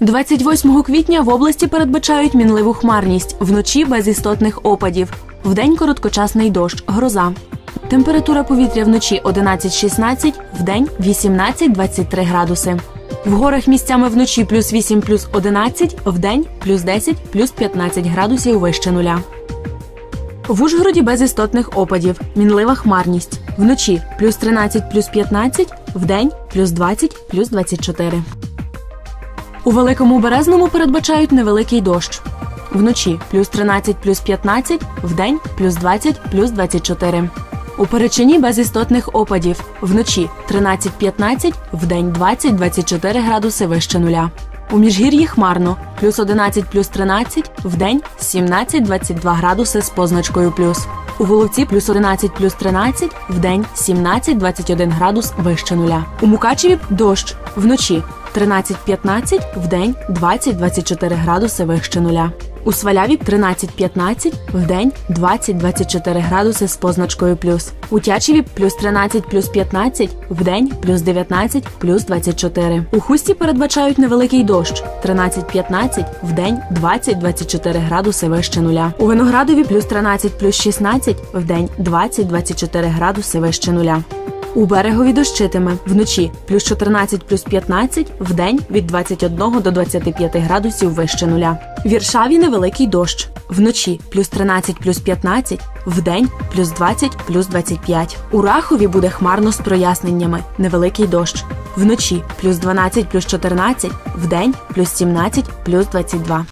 28 квітня в області передбачають мінливу хмарність, вночі без істотних опадів. Вдень короткочасний дощ, гроза. Температура повітря вночі 11-16, вдень 18-23 градуси. В горах місцями вночі плюс 8, плюс 11, вдень плюс 10, плюс 15 градусів вище нуля. В Ужгороді без істотних опадів. Мінлива хмарність. Вночі плюс 13, плюс 15, вдень плюс 20, плюс 24. У Великому Березному передбачають невеликий дощ. Вночі плюс 13, плюс 15, вдень плюс 20, плюс 24. У Перечині без істотних опадів. Вночі 13-15, вдень 20-24 градуси вище нуля. У Міжгір'ї хмарно плюс 11, плюс 13, вдень 17-22 градуси з позначкою плюс. У Воловці плюс 11, плюс 13, вдень 17-21 градус вище нуля. У Мукачеві дощ вночі 13-15, вдень 20-24 градуси вище нуля. У Сваляві 13-15, вдень 20-24 градуси з позначкою плюс. У Тячеві плюс 13, плюс 15, вдень плюс 19, плюс 24. У Хусті передбачають невеликий дощ 13-15, вдень 20-24 градуси вище нуля. У Виноградові плюс 13, плюс 16, вдень 20-24 градуси вище нуля. У берегові дощитиме вночі плюс 14 плюс 15, вдень від 21 до 25 градусів вище нуля. В Віршаві невеликий дощ. Вночі плюс 13 плюс 15, вдень плюс 20 плюс 25. У Рахові буде хмарно з проясненнями. Невеликий дощ. Вночі плюс 12 плюс 14, вдень плюс 17 плюс 22.